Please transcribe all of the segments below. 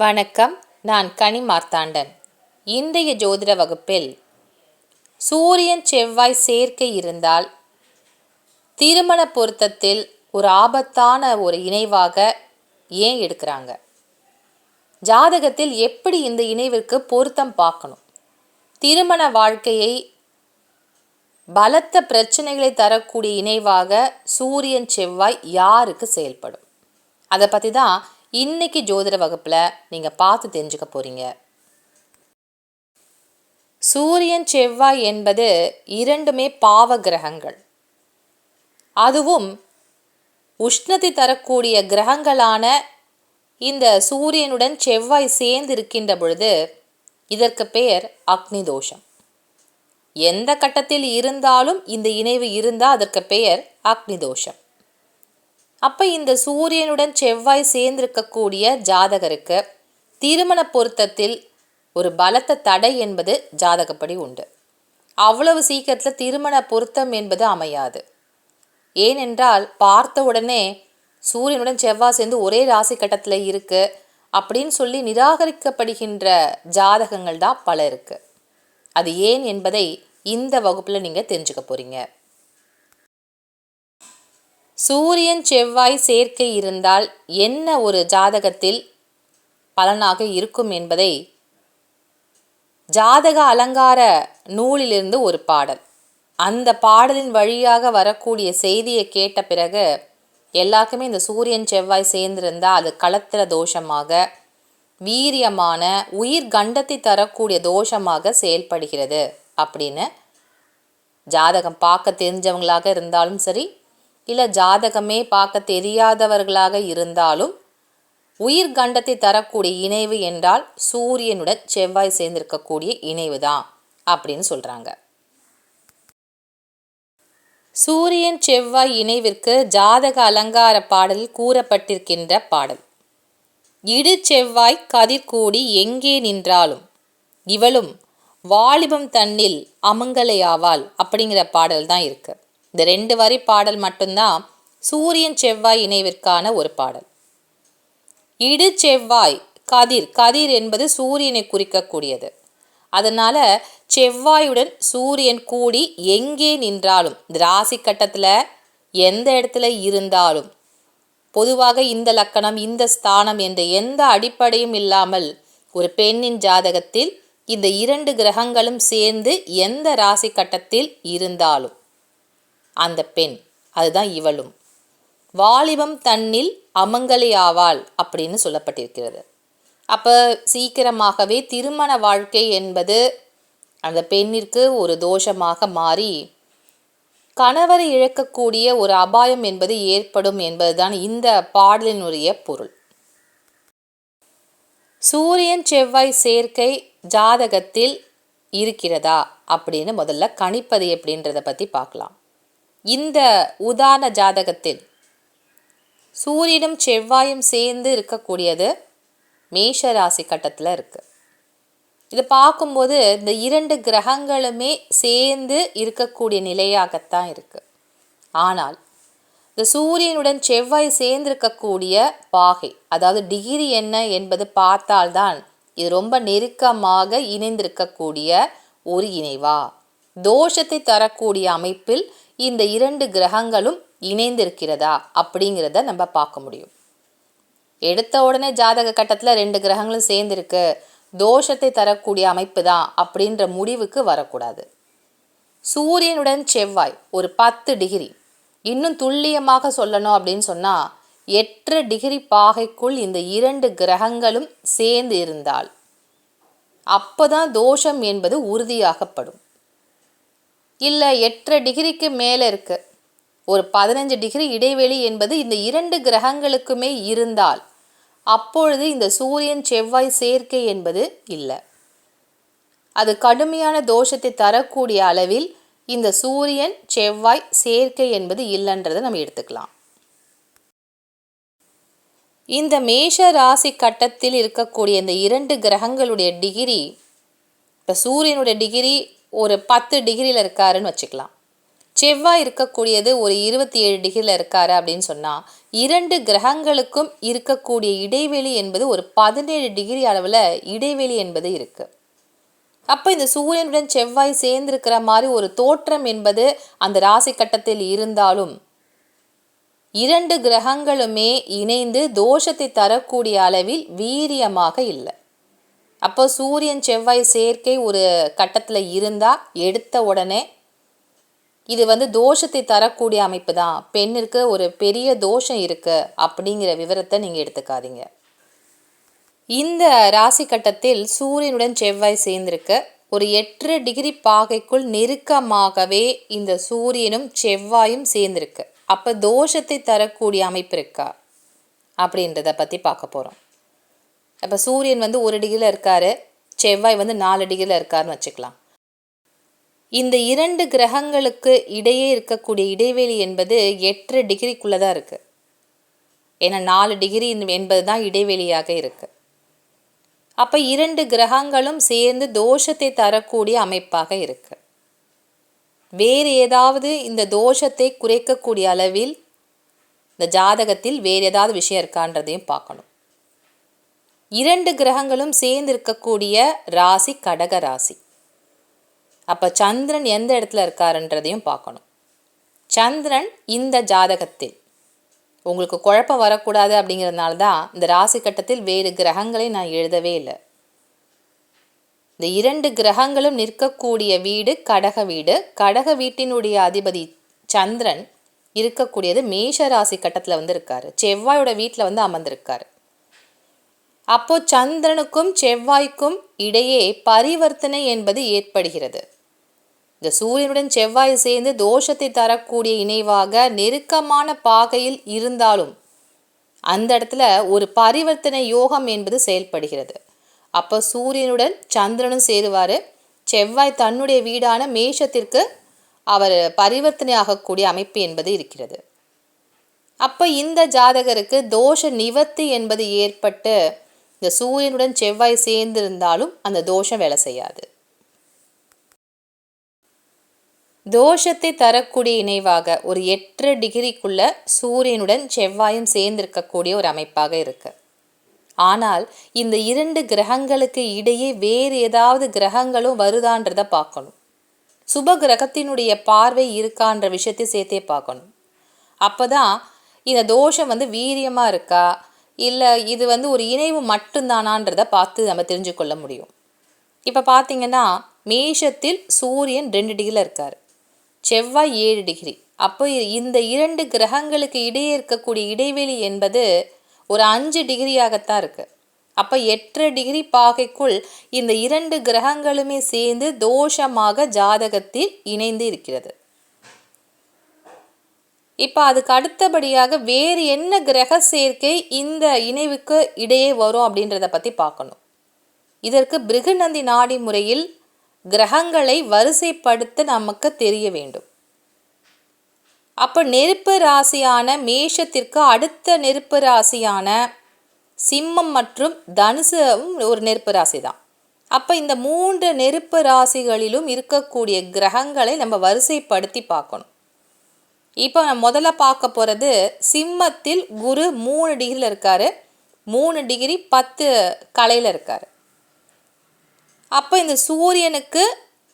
வணக்கம் நான் கனி மார்த்தாண்டன். இன்றைய ஜோதிட வகுப்பில் சூரியன் செவ்வாய் சேர்க்கை இருந்தால் திருமண பொருத்தத்தில் ஒரு ஆபத்தான ஒரு இணைவாக ஏன் எடுக்கிறாங்க? ஜாதகத்தில் எப்படி இந்த இணைவிற்கு பொருத்தம் பார்க்கணும்? திருமண வாழ்க்கையை பலத்த பிரச்சனைகளை தரக்கூடிய இணைவாக சூரியன் செவ்வாய் யாருக்கு செயல்படும்? அதை பற்றி தான் இன்னைக்கு ஜோதிட வகுப்பில் நீங்கள் பார்த்து தெரிஞ்சுக்க போகிறீங்க சூரியன் செவ்வாய் என்பது இரண்டுமே பாவ கிரகங்கள். அதுவும் உஷ்ணத்தை தரக்கூடிய கிரகங்களான இந்த சூரியனுடன் செவ்வாய் சேர்ந்து இருக்கின்ற பொழுது இதற்கு பெயர் அக்னி தோஷம். எந்த கட்டத்தில் இருந்தாலும் இந்த இணைவு இருந்தால் அதற்கு பெயர் அக்னி தோஷம். அப்போ இந்த சூரியனுடன் செவ்வாய் சேர்ந்திருக்கக்கூடிய ஜாதகருக்கு திருமண பொருத்தத்தில் ஒரு பலத்த தடை என்பது ஜாதகப்படி உண்டு. அவ்வளவு சீக்கிரத்தில் திருமண பொருத்தம் என்பது அமையாது. ஏனென்றால் பார்த்த உடனே சூரியனுடன் செவ்வாய் சேர்ந்து ஒரே ராசி கட்டத்தில் இருக்குது அப்படின்னு சொல்லி நிராகரிக்கப்படுகின்ற ஜாதகங்கள் தான் பல இருக்குது அது ஏன் என்பதை இந்த வகுப்பில் நீங்கள் தெரிஞ்சுக்க போகிறீங்க சூரியன் செவ்வாய் சேர்க்கை இருந்தால் என்ன ஒரு ஜாதகத்தில் பலனாக இருக்கும் என்பதை? ஜாதக அலங்கார நூலிலிருந்து ஒரு பாடல். அந்த பாடலின் வழியாக வரக்கூடிய செய்தியை கேட்ட பிறகு எல்லாருக்குமே இந்த சூரியன் செவ்வாய் சேர்ந்திருந்தால் அது களத்திர தோஷமாக வீரியமான உயிர் கண்டத்தை தரக்கூடிய தோஷமாக செயல்படுகிறது அப்படின்னு ஜாதகம் பார்க்க தெரிஞ்சவங்களாக இருந்தாலும் சரி இல்லை ஜாதகமே பார்க்க தெரியாதவர்களாக இருந்தாலும் உயிர் கண்டத்தை தரக்கூடிய இணைவு என்றால் சூரியனுடன் செவ்வாய் சேர்ந்திருக்கக்கூடிய இணைவு தான் அப்படின்னு சொல்கிறாங்க சூரியன் செவ்வாய் இணைவிற்கு ஜாதக அலங்கார பாடலில் கூறப்பட்டிருக்கின்ற பாடல். இடு செவ்வாய் கதிர்கூடி எங்கே நின்றாலும் இவளும் வாலிபம் தன்னில் அமங்கலையாவாள் அப்படிங்கிற பாடல் தான் இருக்குது இந்த ரெண்டு வரி பாடல் மட்டும்தான் சூரியன் செவ்வாய் இணைவிற்கான ஒரு பாடல். இடு செவ்வாய் கதிர். கதிர் என்பது சூரியனை குறிக்கக்கூடியது. அதனால் செவ்வாயுடன் சூரியன் கூடி எங்கே நின்றாலும் ராசி கட்டத்தில் எந்த இடத்துல இருந்தாலும் பொதுவாக இந்த லக்கணம் இந்த ஸ்தானம் என்ற எந்த அடிப்படையும் இல்லாமல் ஒரு பெண்ணின் ஜாதகத்தில் இந்த இரண்டு கிரகங்களும் சேர்ந்து எந்த ராசி கட்டத்தில் இருந்தாலும் அந்த பெண். அதுதான் இவளும். வாலிபம் தன்னில் அமங்கலியாவாள் அப்படின்னு சொல்லப்பட்டிருக்கிறது. அப்போ சீக்கிரமாகவே திருமண வாழ்க்கை என்பது அந்த பெண்ணிற்கு ஒரு தோஷமாக மாறி கணவரை இழக்கக்கூடிய ஒரு அபாயம் என்பது ஏற்படும் என்பதுதான் இந்த பாடலினுடைய பொருள். சூரியன் செவ்வாய் சேர்க்கை ஜாதகத்தில் இருக்கிறதா அப்படின்னு முதல்ல கணிப்பது எப்படின்றத பற்றி பார்க்கலாம். இந்த உதாரண ஜாதகத்தில் சூரியனும் செவ்வாயும் சேர்ந்து இருக்கக்கூடியது மேஷ ராசி கட்டத்தில் இருக்குது இதை பார்க்கும்போது இந்த இரண்டு கிரகங்களுமே சேர்ந்து இருக்கக்கூடிய நிலையாகத்தான் இருக்குது ஆனால் இந்த சூரியனுடன் செவ்வாய் சேர்ந்திருக்கக்கூடிய பாகை அதாவது டிகிரி என்ன என்பது பார்த்தால்தான் இது ரொம்ப நெருக்கமாக இணைந்திருக்கக்கூடிய ஒரு இணைவா. தோஷத்தை தரக்கூடிய அமைப்பில் இந்த இரண்டு கிரகங்களும் இணைந்திருக்கிறதா அப்படிங்கிறத நம்ம பார்க்க முடியும். எடுத்த உடனே ஜாதக கட்டத்தில் ரெண்டு கிரகங்களும் சேர்ந்துருக்கு. தோஷத்தை தரக்கூடிய அமைப்பு தான் அப்படின்ற முடிவுக்கு வரக்கூடாது. சூரியனுடன் செவ்வாய் ஒரு பத்து டிகிரி. இன்னும் துல்லியமாக சொல்லணும் அப்படின்னு சொன்னால் எட்டு டிகிரி பாகைக்குள் இந்த இரண்டு கிரகங்களும் சேர்ந்து இருந்தால் அப்போதான் தோஷம் என்பது உறுதியாகப்படும். இல்லை எட்டரை டிகிரிக்கு மேலே இருக்கு. ஒரு பதினஞ்சு டிகிரி இடைவெளி என்பது இந்த இரண்டு கிரகங்களுக்குமே இருந்தால் அப்பொழுது இந்த சூரியன் செவ்வாய் சேர்க்கை என்பது இல்லை. அது கடுமையான தோஷத்தை தரக்கூடிய அளவில் இந்த சூரியன் செவ்வாய் சேர்க்கை என்பது இல்லைன்றதை நம்ம எடுத்துக்கலாம். இந்த மேஷ ராசி கட்டத்தில் இருக்கக்கூடிய இந்த இரண்டு கிரகங்களுடைய டிகிரி இப்போ சூரியனுடைய டிகிரி ஒரு பத்து டிகிரியில் இருக்காருன்னு வச்சுக்கலாம். செவ்வாய் இருக்கக்கூடியது ஒரு இருபத்தி ஏழு டிகிரியில் இருக்காரு அப்படின்னு சொன்னால் இரண்டு கிரகங்களுக்கும் இருக்கக்கூடிய இடைவெளி என்பது ஒரு பதினேழு டிகிரி அளவில் இடைவெளி என்பது இருக்குது அப்போ இந்த சூரியனுடன் செவ்வாய் சேர்ந்திருக்கிற மாதிரி ஒரு தோற்றம் என்பது அந்த ராசி கட்டத்தில் இருந்தாலும் இரண்டு கிரகங்களுமே இணைந்து தோஷத்தை தரக்கூடிய அளவில் வீரியமாக இல்லை. அப்போ சூரியன் செவ்வாய் சேர்க்கை ஒரு கட்டத்தில் இருந்தால் எடுத்த உடனே இது வந்து தோஷத்தை தரக்கூடிய அமைப்பு தான். பெண்ணிற்கு ஒரு பெரிய தோஷம் இருக்குது அப்படிங்கிற விவரத்தை நீங்கள் எடுத்துக்காதீங்க. இந்த ராசி கட்டத்தில் சூரியனுடன் செவ்வாய் சேர்ந்திருக்கு. ஒரு எட்டு டிகிரி பாகைக்குள் நெருக்கமாகவே இந்த சூரியனும் செவ்வாயும் சேர்ந்திருக்கு. அப்போ தோஷத்தை தரக்கூடிய அமைப்பு இருக்கா அப்படின்றத பற்றி பார்க்க போகிறோம் அப்போ சூரியன் வந்து ஒரு டிகிரியில் இருக்கார் செவ்வாய் வந்து நாலு டிகிரியில் இருக்காருன்னு வச்சுக்கலாம். இந்த இரண்டு கிரகங்களுக்கு இடையே இருக்கக்கூடிய இடைவெளி என்பது எட்டு டிகிரிக்குள்ளே தான் இருக்குது ஏன்னா நாலு டிகிரி என்பது தான் இடைவெளியாக இருக்குது அப்போ இரண்டு கிரகங்களும் சேர்ந்து தோஷத்தை தரக்கூடிய அமைப்பாக இருக்குது வேறு ஏதாவது இந்த தோஷத்தை குறைக்கக்கூடிய அளவில் இந்த ஜாதகத்தில் வேறு ஏதாவது விஷயம் இருக்கான்றதையும் பார்க்கணும். இரண்டு கிரகங்களும் சேர்ந்து இருக்கக்கூடிய ராசி கடக ராசி. அப்போ சந்திரன் எந்த இடத்துல இருக்காருன்றதையும் பார்க்கணும். சந்திரன் இந்த ஜாதகத்தில். உங்களுக்கு குழப்பம் வரக்கூடாது அப்படிங்கிறதுனால தான் இந்த ராசி கட்டத்தில் வேறு கிரகங்களை நான் எழுதவே இல்லை. இந்த இரண்டு கிரகங்களும் நிற்கக்கூடிய வீடு கடக வீடு. கடக வீட்டினுடைய அதிபதி சந்திரன் இருக்கக்கூடியது மேஷ ராசி கட்டத்தில் வந்து இருக்காரு. செவ்வாயோட வீட்டில் வந்து அமர்ந்திருக்காரு. அப்போ சந்திரனுக்கும் செவ்வாய்க்கும் இடையே பரிவர்த்தனை என்பது ஏற்படுகிறது. இந்த சூரியனுடன் செவ்வாய் சேர்ந்து தோஷத்தை தரக்கூடிய இணைவாக நெருக்கமான பாகையில் இருந்தாலும் அந்த இடத்துல ஒரு பரிவர்த்தனை யோகம் என்பது செயல்படுகிறது. அப்போ சூரியனுடன் சந்திரனும் சேருவார். செவ்வாய் தன்னுடைய வீடான மேஷத்திற்கு அவர் பரிவர்த்தனை ஆகக்கூடிய அமைப்பு என்பது இருக்கிறது. அப்போ இந்த ஜாதகருக்கு தோஷ நிவர்த்தி என்பது ஏற்பட்டு இந்த சூரியனுடன் செவ்வாய் சேர்ந்திருந்தாலும் அந்த தோஷம் வேலை செய்யாது. தோஷத்தை தரக்கூடிய இணைவாக ஒரு எட்டு டிகிரிக்குள்ள சூரியனுடன் செவ்வாயும் சேர்ந்திருக்கக்கூடிய ஒரு அமைப்பாக இருக்கு. ஆனால் இந்த இரண்டு கிரகங்களுக்கு இடையே வேறு ஏதாவது கிரகங்களும் வருதான்றதை பார்க்கணும். சுப கிரகத்தினுடைய பார்வை இருக்கான்ற விஷயத்தை சேர்த்தே பார்க்கணும். அப்போ தான் இந்த தோஷம் வந்து வீரியமாக இருக்கா? இல்லை இது வந்து ஒரு இணைவு மட்டும்தானான்றதை பார்த்து நம்ம தெரிஞ்சு கொள்ள முடியும். இப்போ பார்த்தீங்கன்னா மேஷத்தில் சூரியன் ரெண்டு டிகிரியில் இருக்கார். செவ்வாய் ஏழு டிகிரி அப்போ இந்த இரண்டு கிரகங்களுக்கு இடையே இருக்கக்கூடிய இடைவெளி என்பது ஒரு அஞ்சு டிகிரியாகத்தான் இருக்குது அப்போ எட்டு டிகிரி பாகைக்குள் இந்த இரண்டு கிரகங்களுமே சேர்ந்து தோஷமாக ஜாதகத்தில் இணைந்து இருக்கிறது. இப்போ அதுக்கு அடுத்தபடியாக வேறு என்ன கிரக சேர்க்கை இந்த இணைவுக்கு இடையே வரும் அப்படின்றத பற்றி பார்க்கணும். இதற்கு பிருகுநந்தி நாடி முறையில் கிரகங்களை வரிசைப்படுத்த நமக்கு தெரிய வேண்டும். அப்போ நெருப்பு ராசியான மேஷத்திற்கு அடுத்த நெருப்பு ராசியான சிம்மம் மற்றும் தனுசும் ஒரு நெருப்பு ராசி தான் அப்போ இந்த மூன்று நெருப்பு ராசிகளிலும் இருக்கக்கூடிய கிரகங்களை நம்ம வரிசைப்படுத்தி பார்க்கணும். இப்போ நான் முதல்ல பார்க்க போகிறது சிம்மத்தில் குரு மூணு டிகிரியில் இருக்கார். மூணு டிகிரி பத்து கலையில் இருக்கார். அப்போ இந்த சூரியனுக்கு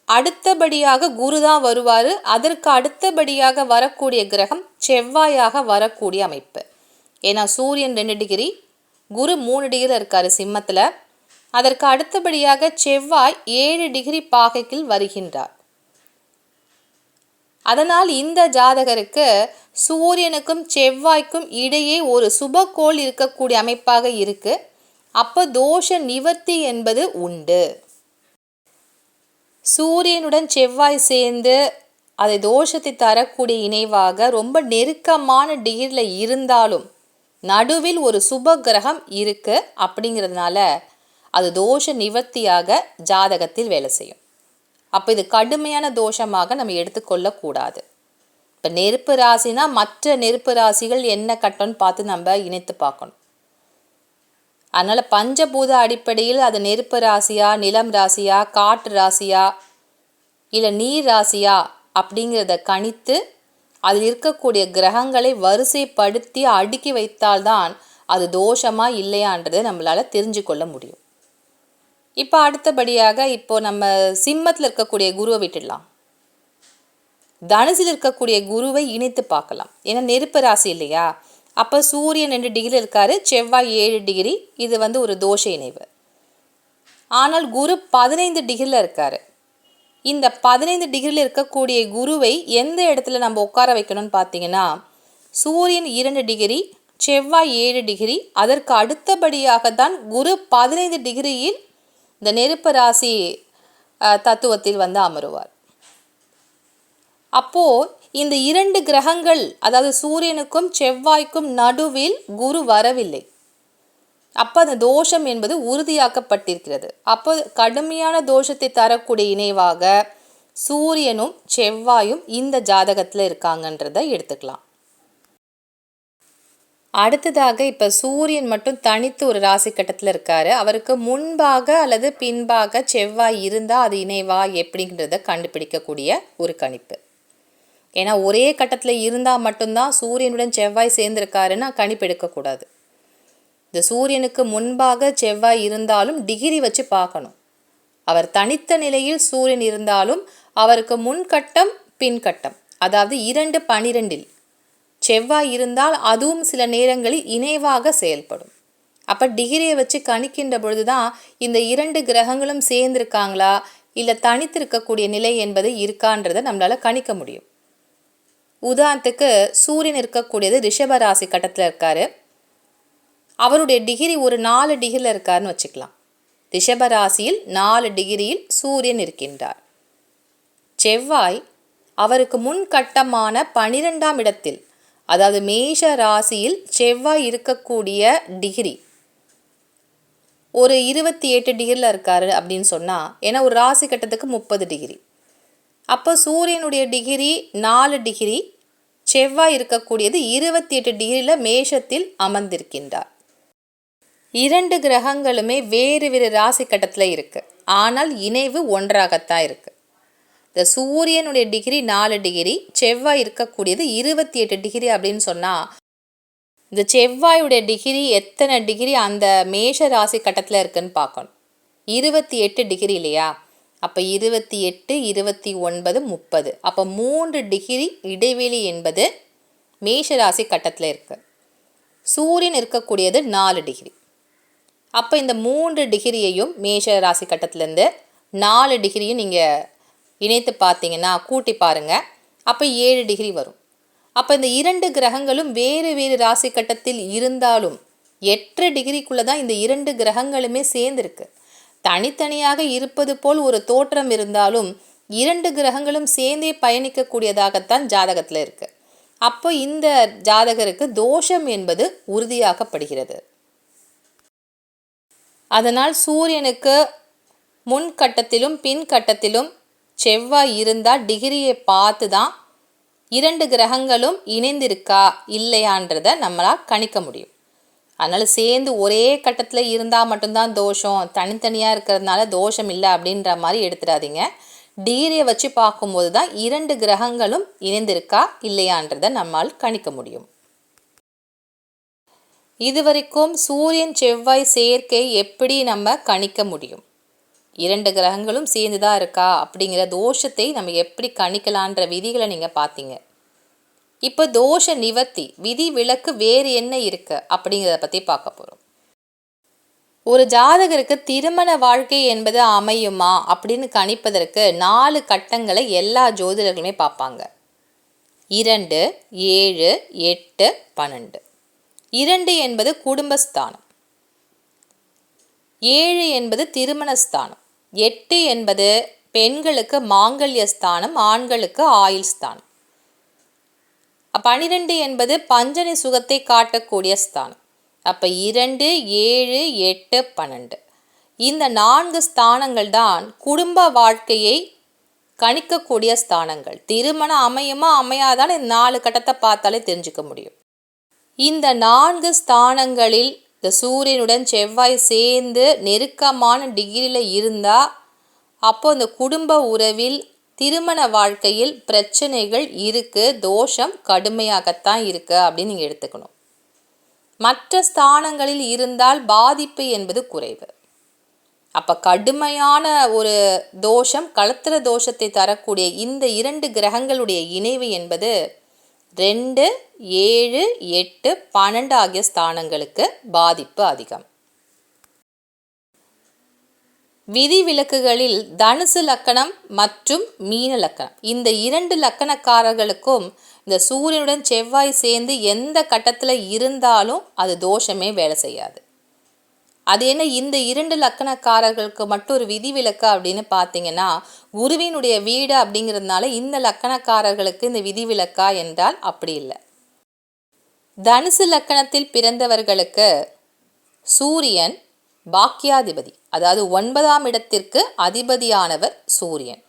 அடுத்தபடியாக குரு தான் வருவார். அதற்கு அடுத்தபடியாக வரக்கூடிய கிரகம் செவ்வாயாக வரக்கூடிய அமைப்பு. ஏன்னா சூரியன் ரெண்டு டிகிரி குரு மூணு டிகிரியில் இருக்கார் சிம்மத்தில். அதற்கு அடுத்தபடியாக செவ்வாய் ஏழு டிகிரி பாகைக்கில் வருகின்றார். அதனால் இந்த ஜாதகருக்கு சூரியனுக்கும் செவ்வாய்க்கும் இடையே ஒரு சுபக்கோள் இருக்கக்கூடிய அமைப்பாக இருக்கு. அப்போ தோஷ நிவர்த்தி என்பது உண்டு. சூரியனுடன் செவ்வாய் சேர்ந்து அதை தோஷத்தை தரக்கூடிய இணைவாக ரொம்ப நெருக்கமான டிகிரியில் இருந்தாலும் நடுவில் ஒரு சுப கிரகம் இருக்கு அப்படிங்கிறதுனால அது தோஷ நிவர்த்தியாக ஜாதகத்தில் வேலை செய்யும். அப்போ இது கடுமையான தோஷமாக நம்ம எடுத்துக்கொள்ளக்கூடாது. இப்போ நெருப்பு ராசினா மற்ற நெருப்பு ராசிகள் என்ன கட்டம்னு பார்த்து நம்ம இணைத்து பார்க்கணும். அதனால் பஞ்சபூத அடிப்படையில் அது நெருப்பு ராசியா நிலம் ராசியா காற்று ராசியா இல்லை நீர் ராசியா அப்படிங்கிறத கணித்து அதில் இருக்கக்கூடிய கிரகங்களை வரிசைப்படுத்தி அடுக்கி வைத்தால்தான் அது தோஷமாக இல்லையான்றதை நம்மளால் தெரிஞ்சு கொள்ள முடியும். இப்போ அடுத்தபடியாக இப்போ நம்ம சிம்மத்தில் இருக்கக்கூடிய குருவை விட்டுடலாம். தனுசில் இருக்கக்கூடிய குருவை இணைத்து பார்க்கலாம். ஏன்னா நெருப்பு ராசி இல்லையா? அப்போ சூரியன் ரெண்டு டிகிரி இருக்காரு செவ்வாய் ஏழு டிகிரி இது வந்து ஒரு தோஷ இணைவு. ஆனால் குரு பதினைந்து டிகிரியில் இருக்கார். இந்த பதினைந்து டிகிரியில் இருக்கக்கூடிய குருவை எந்த இடத்துல நம்ம உட்கார வைக்கணும்னு பார்த்தீங்கன்னா சூரியன் இரண்டு டிகிரி செவ்வாய் ஏழு டிகிரி அதற்கு அடுத்தபடியாக தான் குரு பதினைந்து டிகிரியில் இந்த நெருப்பு ராசி தத்துவத்தில் வந்து அமருவார். அப்போ இந்த இரண்டு கிரகங்கள் அதாவது சூரியனுக்கும் செவ்வாய்க்கும் நடுவில் குரு வரவில்லை. அப்போ அந்த தோஷம் என்பது உறுதியாக்கப்பட்டிருக்கிறது. அப்போ கடுமையான தோஷத்தை தரக்கூடிய இணைவாக சூரியனும் செவ்வாயும் இந்த ஜாதகத்தில் இருக்காங்கன்றதை எடுத்துக்கலாம். அடுத்ததாக இப்போ சூரியன் மட்டும் தனித்து ஒரு ராசி கட்டத்தில் இருக்காரு. அவருக்கு முன்பாக அல்லது பின்பாக செவ்வாய் இருந்தால் அது இணைவா எப்படிங்கிறத கண்டுபிடிக்கக்கூடிய ஒரு கணிப்பு. ஏன்னா ஒரே கட்டத்தில் இருந்தால் மட்டும்தான் சூரியனுடன் செவ்வாய் சேர்ந்திருக்காருன்னா கணிப்பு எடுக்கக்கூடாது இந்த சூரியனுக்கு முன்பாக செவ்வாய் இருந்தாலும் டிகிரி வச்சு பார்க்கணும். அவர் தனித்த நிலையில் சூரியன் இருந்தாலும் அவருக்கு முன்கட்டம் பின்கட்டம். அதாவது இரண்டு பனிரெண்டில் செவ்வாய் இருந்தால் அதுவும் சில நேரங்களில் இணைவாக செயல்படும். அப்போ டிகிரியை வச்சு கணிக்கின்ற பொழுது தான் இந்த இரண்டு கிரகங்களும் சேர்ந்திருக்காங்களா? இல்லை தனித்திருக்கக்கூடிய நிலை என்பது இருக்கான்றதை நம்மளால் கணிக்க முடியும். உதாரணத்துக்கு சூரியன் இருக்கக்கூடியது ரிஷபராசி கட்டத்தில் இருக்காரு. அவருடைய டிகிரி ஒரு நாலு டிகிரியில் இருக்காருன்னு வச்சுக்கலாம். ரிஷபராசியில் நாலு டிகிரியில் சூரியன் இருக்கின்றார். செவ்வாய் அவருக்கு முன் கட்டமான பனிரெண்டாம் இடத்தில் அதாவது மேஷ ராசியில் செவ்வாய் இருக்கக்கூடிய டிகிரி ஒரு இருபத்தி எட்டு டிகிரியில் இருக்காரு அப்படின்னு சொன்னால் ஏன்னா ஒரு ராசி கட்டத்துக்கு முப்பது டிகிரி அப்போ சூரியனுடைய டிகிரி நாலு டிகிரி செவ்வாய் இருக்கக்கூடியது இருபத்தி எட்டு டிகிரியில் மேஷத்தில் அமர்ந்திருக்கின்றார். இரண்டு கிரகங்களுமே வேறு வேறு ராசி கட்டத்தில் இருக்குது ஆனால் இணைவு ஒன்றாகத்தான் இருக்குது இந்த சூரியனுடைய டிகிரி நாலு டிகிரி செவ்வாய் இருக்கக்கூடியது இருபத்தி எட்டு டிகிரி அப்படின்னு சொன்னால் இந்த செவ்வாயுடைய டிகிரி எத்தனை டிகிரி அந்த மேஷ ராசி கட்டத்தில் இருக்குன்னு பார்க்கணும். இருபத்தி எட்டு டிகிரி இல்லையா? அப்போ இருபத்தி எட்டு இருபத்தி ஒன்பது முப்பது. அப்போ மூன்று டிகிரி இடைவெளி என்பது மேஷராசி கட்டத்தில் இருக்குது சூரியன் இருக்கக்கூடியது நாலு டிகிரி அப்போ இந்த மூன்று டிகிரியையும் மேஷ ராசி கட்டத்திலேருந்து நாலு டிகிரியும் நீங்கள் இணைத்து பார்த்தீங்கன்னா கூட்டி பாருங்கள் அப்போ ஏழு டிகிரி வரும். அப்போ இந்த இரண்டு கிரகங்களும் வேறு வேறு ராசி கட்டத்தில் இருந்தாலும் எட்டு டிகிரிக்குள்ளே தான் இந்த இரண்டு கிரகங்களுமே சேர்ந்துருக்கு. தனித்தனியாக இருப்பது போல் ஒரு தோற்றம் இருந்தாலும் இரண்டு கிரகங்களும் சேர்ந்தே பயணிக்கக்கூடியதாகத்தான் ஜாதகத்தில் இருக்குது அப்போ இந்த ஜாதகருக்கு தோஷம் என்பது உறுதியாகப்படுகிறது அதனால் சூரியனுக்கு முன் கட்டத்திலும் பின் கட்டத்திலும் செவ்வாய் இருந்தால் டிகிரியை பார்த்து தான் இரண்டு கிரகங்களும் இணைந்திருக்கா இல்லையான்றதை நம்மளால் கணிக்க முடியும். அதனால் சேர்ந்து ஒரே கட்டத்தில் இருந்தால் மட்டும்தான் தோஷம். தனித்தனியாக இருக்கிறதுனால தோஷம் இல்லை அப்படின்ற மாதிரி எடுத்துடாதீங்க. டிகிரியை வச்சு பார்க்கும்போது தான் இரண்டு கிரகங்களும் இணைந்திருக்கா இல்லையான்றதை நம்மால் கணிக்க முடியும். இதுவரைக்கும் சூரியன் செவ்வாய் சேர்க்கை எப்படி நம்ம கணிக்க முடியும்? இரண்டு கிரகங்களும் சேர்ந்து தான் இருக்கா அப்படிங்கிற தோஷத்தை நம்ம எப்படி கணிக்கலான்ற விதிகளை நீங்கள் பார்த்தீங்க. இப்போ தோஷ நிவர்த்தி விதி விலக்கு வேறு என்ன இருக்கு அப்படிங்கிறத பற்றி பார்க்க போகிறோம் ஒரு ஜாதகருக்கு திருமண வாழ்க்கை என்பது அமையுமா அப்படின்னு கணிப்பதற்கு நாலு கட்டங்களை எல்லா ஜோதிடர்களுமே பார்ப்பாங்க. இரண்டு ஏழு எட்டு பன்னெண்டு. இரண்டு என்பது குடும்பஸ்தானம். ஏழு என்பது திருமணஸ்தானம். எட்டு என்பது பெண்களுக்கு மாங்கல்ய ஸ்தானம் ஆண்களுக்கு ஆயுள் ஸ்தானம் பனிரெண்டு என்பது பஞ்சனி சுகத்தை காட்டக்கூடிய ஸ்தானம். அப்போ இரண்டு ஏழு எட்டு பன்னெண்டு. இந்த நான்கு ஸ்தானங்கள் தான் குடும்ப வாழ்க்கையை கணிக்கக்கூடிய ஸ்தானங்கள். திருமணம் அமையுமா அமையாதான்னு இந்த நாலு கட்டத்தை பார்த்தாலே தெரிஞ்சுக்க முடியும். இந்த நான்கு ஸ்தானங்களில் இந்த சூரியனுடன் செவ்வாய் சேர்ந்து நெருக்கமான டிகிரியில் இருந்தால் அப்போ இந்த குடும்ப உறவில் திருமண வாழ்க்கையில் பிரச்சனைகள் இருக்குது தோஷம் கடுமையாகத்தான் இருக்கு அப்படின்னு நீங்கள் எடுத்துக்கணும். மற்ற ஸ்தானங்களில் இருந்தால் பாதிப்பு என்பது குறைவு. அப்போ கடுமையான ஒரு தோஷம் களத்திர தோஷத்தை தரக்கூடிய இந்த இரண்டு கிரகங்களுடைய இணைவு என்பது ரெண்டு ஏழு எட்டு பன்னெண்டு ஆகிய ஸ்தானங்களுக்கு பாதிப்பு அதிகம். விதிவிலக்குகளில் தனுசு லக்கணம் மற்றும் மீன லக்கணம். இந்த இரண்டு லக்கணக்காரர்களுக்கும் இந்த சூரியனுடன் செவ்வாய் சேர்ந்து எந்த கட்டத்தில் இருந்தாலும் அது தோஷமே வேலை செய்யாது. அது என்ன இந்த இரண்டு லக்கணக்காரர்களுக்கு மட்டும் ஒரு விதிவிலக்கு அப்படின்னு பார்த்தீங்கன்னா குருவினுடைய வீடு அப்படிங்கிறதுனால இந்த லக்கணக்காரர்களுக்கு இந்த விதிவிலக்கா என்றால் அப்படி இல்லை. தனுசு லக்கணத்தில் பிறந்தவர்களுக்கு சூரியன் பாக்கியாதிபதி அதாவது ஒன்பதாம் இடத்திற்கு அதிபதியானவர் சூரியன்.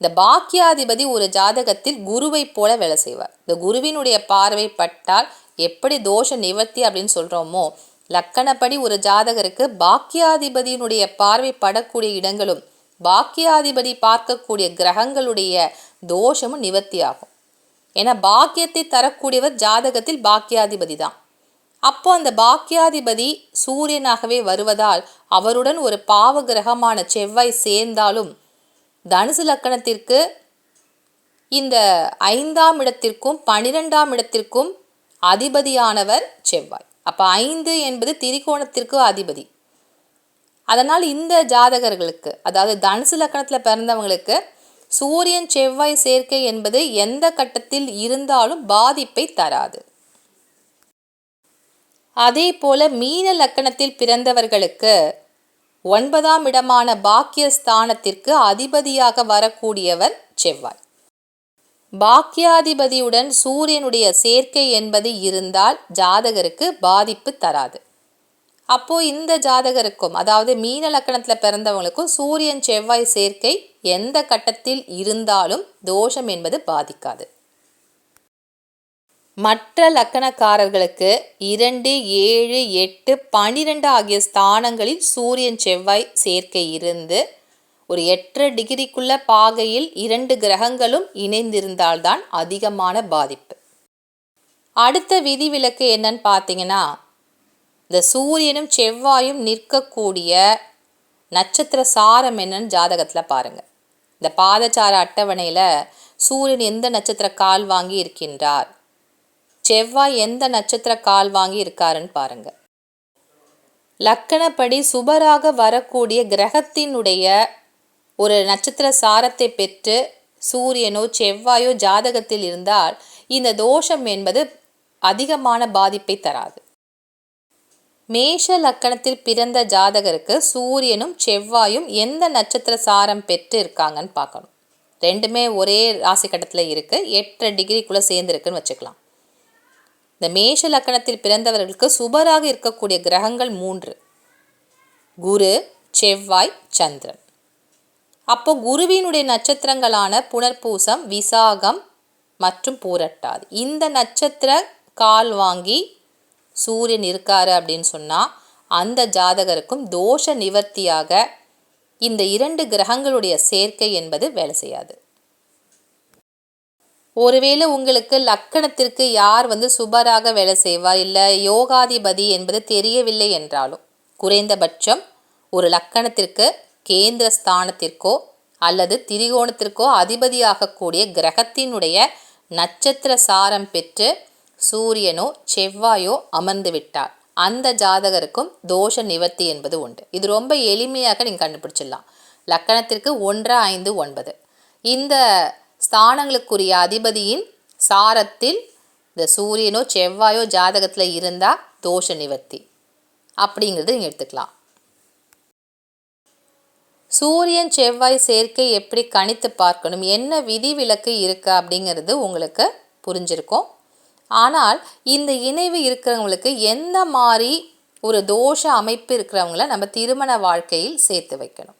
இந்த பாக்கியாதிபதி ஒரு ஜாதகத்தில் குருவை போல வேலை செய்வார். இந்த குருவினுடைய பார்வை பட்டால் எப்படி தோஷ நிவர்த்தி அப்படின்னு சொல்கிறோமோ லக்கணப்படி ஒரு ஜாதகருக்கு பாக்கியாதிபதியினுடைய பார்வை படக்கூடிய இடங்களும் பாக்கியாதிபதி பார்க்கக்கூடிய கிரகங்களுடைய தோஷமும் நிவர்த்தி ஆகும் ஏன்னா பாக்கியத்தை தரக்கூடியவர் ஜாதகத்தில் பாக்கியாதிபதி தான் அப்போ அந்த பாக்கியாதிபதி சூரியனாகவே வருவதால் அவருடன் ஒரு பாவ கிரகமான செவ்வாய் சேர்ந்தாலும் தனுசு லக்கணத்திற்கு இந்த ஐந்தாம் இடத்திற்கும் பனிரெண்டாம் இடத்திற்கும் அதிபதியானவர் செவ்வாய். அப்போ ஐந்து என்பது திரிகோணத்திற்கு அதிபதி. அதனால் இந்த ஜாதகர்களுக்கு அதாவது தனுசு லக்கணத்தில் பிறந்தவங்களுக்கு சூரியன் செவ்வாய் சேர்க்கை என்பது எந்த கட்டத்தில் இருந்தாலும் பாதிப்பை தராது. அதே போல மீன லக்கணத்தில் பிறந்தவர்களுக்கு ஒன்பதாம் இடமான பாக்கியஸ்தானத்திற்கு அதிபதியாக வரக்கூடியவர் செவ்வாய். பாக்கியாதிபதியுடன் சூரியனுடைய சேர்க்கை என்பது இருந்தால் ஜாதகருக்கு பாதிப்பு தராது. அப்போ இந்த ஜாதகருக்கும் அதாவது மீன லக்கணத்தில் பிறந்தவங்களுக்கும் சூரியன் செவ்வாய் சேர்க்கை எந்த கட்டத்தில் இருந்தாலும் தோஷம் என்பது பாதிக்காது. மற்ற லக்கணக்காரர்களுக்கு இரண்டு ஏழு எட்டு பனிரெண்டு ஆகிய ஸ்தானங்களில் சூரியன் செவ்வாய் சேர்க்கை இருந்து ஒரு எட்டரை டிகிரிக்குள்ள பாகையில் இரண்டு கிரகங்களும் இணைந்திருந்தால்தான் அதிகமான பாதிப்பு. அடுத்த விதிவிலக்கு என்னன்னு பார்த்தீங்கன்னா இந்த சூரியனும் செவ்வாயும் நிற்கக்கூடிய நட்சத்திர சாரம் என்னன்னு ஜாதகத்தில் பாருங்கள் இந்த பாதச்சார அட்டவணையில் சூரியன் எந்த நட்சத்திர கால் வாங்கி இருக்கின்றார்? செவ்வாய் எந்த நட்சத்திர கால் வாங்கி இருக்காருன்னு பாருங்க. லக்கணப்படி சுபராக வரக்கூடிய கிரகத்தினுடைய ஒரு நட்சத்திர சாரத்தை பெற்று சூரியனோ செவ்வாயோ ஜாதகத்தில் இருந்தால் இந்த தோஷம் என்பது அதிகமான பாதிப்பை தராது. மேஷ லக்கணத்தில் பிறந்த ஜாதகருக்கு சூரியனும் செவ்வாயும் எந்த நட்சத்திர சாரம் பெற்று இருக்காங்கன்னு பார்க்கணும். ரெண்டுமே ஒரே ராசி கட்டத்தில் இருக்குது எட்டரை டிகிரிக்குள்ளே சேர்ந்துருக்குன்னு வச்சுக்கலாம். இந்த மேஷ லக்கணத்தில் பிறந்தவர்களுக்கு சுபராக இருக்கக்கூடிய கிரகங்கள் மூன்று. குரு செவ்வாய் சந்திரன். அப்போ குருவினுடைய நட்சத்திரங்களான புனர்பூசம் விசாகம் மற்றும் பூரட்டாது. இந்த நட்சத்திர கால் வாங்கி சூரியன் இருக்காரு அப்படின்னு சொன்னால் அந்த ஜாதகருக்கும் தோஷ நிவர்த்தியாக இந்த இரண்டு கிரகங்களுடைய சேர்க்கை என்பது வேலை செய்யாது. ஒருவேளை உங்களுக்கு லக்கணத்திற்கு யார் வந்து சுபராக வேலை செய்வார் இல்லை யோகாதிபதி என்பது தெரியவில்லை என்றாலும் குறைந்தபட்சம் ஒரு லக்கணத்திற்கு கேந்திர ஸ்தானத்திற்கோ அல்லது திரிகோணத்திற்கோ அதிபதியாகக்கூடிய கிரகத்தினுடைய நட்சத்திர சாரம் பெற்று சூரியனோ செவ்வாயோ அமர்ந்து விட்டார். அந்த ஜாதகருக்கும் தோஷ நிவர்த்தி என்பது உண்டு. இது ரொம்ப எளிமையாக நீங்கள் கண்டுபிடிச்சிடலாம். லக்கணத்திற்கு ஒன்று ஐந்து ஒன்பது. இந்த ஸ்தானங்களுக்குரிய அதிபதியின் சாரத்தில் இந்த சூரியனோ செவ்வாயோ ஜாதகத்தில் இருந்தால் தோஷ நிவர்த்தி. அப்படிங்கிறது நீங்கள் எடுத்துக்கலாம். சூரியன் செவ்வாய் சேர்க்கை எப்படி கணித்து பார்க்கணும்? என்ன விதிவிலக்கு இருக்குது அப்படிங்கிறது உங்களுக்கு புரிஞ்சிருக்கும். ஆனால் இந்த இணைவு இருக்கிறவங்களுக்கு எந்த மாதிரி ஒரு தோஷ அமைப்பு இருக்கிறவங்கள நம்ம திருமண வாழ்க்கையில் சேர்த்து வைக்கணும்.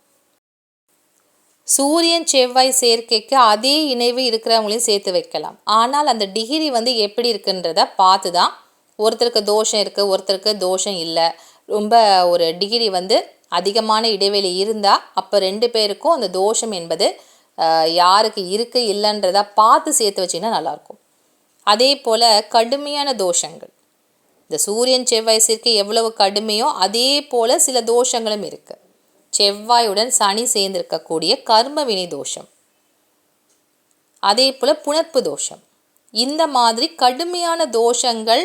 சூரியன் செவ்வாய் சேர்க்கைக்கு அதே இணைவு இருக்கிறவங்களையும் சேர்த்து வைக்கலாம். ஆனால் அந்த டிகிரி வந்து எப்படி இருக்குன்றத பார்த்து தான் ஒருத்தருக்கு தோஷம் இருக்குது ஒருத்தருக்கு தோஷம் இல்லை. ரொம்ப ஒரு டிகிரி வந்து அதிகமான இடைவெளி இருந்தால் அப்போ ரெண்டு பேருக்கும் அந்த தோஷம் என்பது யாருக்கு இருக்கு இல்லைன்றதா பார்த்து சேர்த்து வச்சிங்கன்னா நல்லாயிருக்கும் அதே போல் கடுமையான தோஷங்கள். இந்த சூரியன் செவ்வாய் சேர்க்கை எவ்வளவு கடுமையோ அதே போல் சில தோஷங்களும் இருக்குது செவ்வாயுடன் சனி சேர்ந்திருக்கக்கூடிய கர்ம வினை தோஷம். அதே போல் புணர்ப்பு தோஷம். இந்த மாதிரி கடுமையான தோஷங்கள்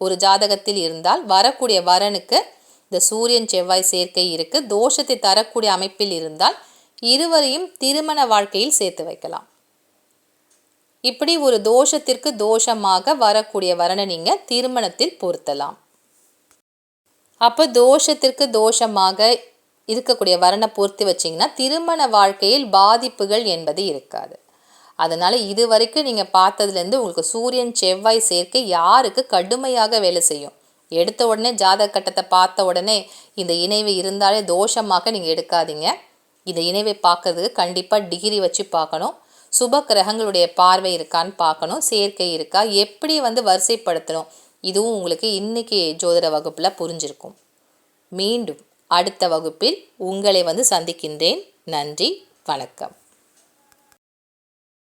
ஒரு ஜாதகத்தில் இருந்தால் வரக்கூடிய வரனுக்கு இந்த சூரியன் செவ்வாய் சேர்க்கை இருக்கு. தோஷத்தை தரக்கூடிய அமைப்பில் இருந்தால் இருவரையும் திருமண வாழ்க்கையில் சேர்த்து வைக்கலாம். இப்படி ஒரு தோஷத்திற்கு தோஷமாக வரக்கூடிய வரனை நீங்கள் திருமணத்தில் பொருத்தலாம். அப்போ தோஷத்திற்கு தோஷமாக இருக்கக்கூடிய வரனை பொருத்தி வச்சிங்கன்னா திருமண வாழ்க்கையில் பாதிப்புகள் என்பது இருக்காது. அதனால் இது வரைக்கும் நீங்கள் பார்த்ததுலேருந்து உங்களுக்கு சூரியன் செவ்வாய் சேர்க்கை யாருக்கு கடுமையாக வேலை செய்யும்? எடுத்த உடனே ஜாதக கட்டத்தை பார்த்த உடனே இந்த இணைவு இருந்தாலே தோஷமாக நீங்கள் எடுக்காதீங்க. இந்த இணைவை பார்க்கறதுக்கு கண்டிப்பாக டிகிரி வச்சு பார்க்கணும். சுப கிரகங்களுடைய பார்வை இருக்கான்னு பார்க்கணும். சேர்க்கை இருக்கா? எப்படி வந்து வரிசைப்படுத்தணும்? இதுவும் உங்களுக்கு இன்னைக்கு ஜோதிட வகுப்பில் புரிஞ்சிருக்கும். மீண்டும் அடுத்த வகுப்பில் உங்களை வந்து சந்திக்கின்றேன். நன்றி. வணக்கம்.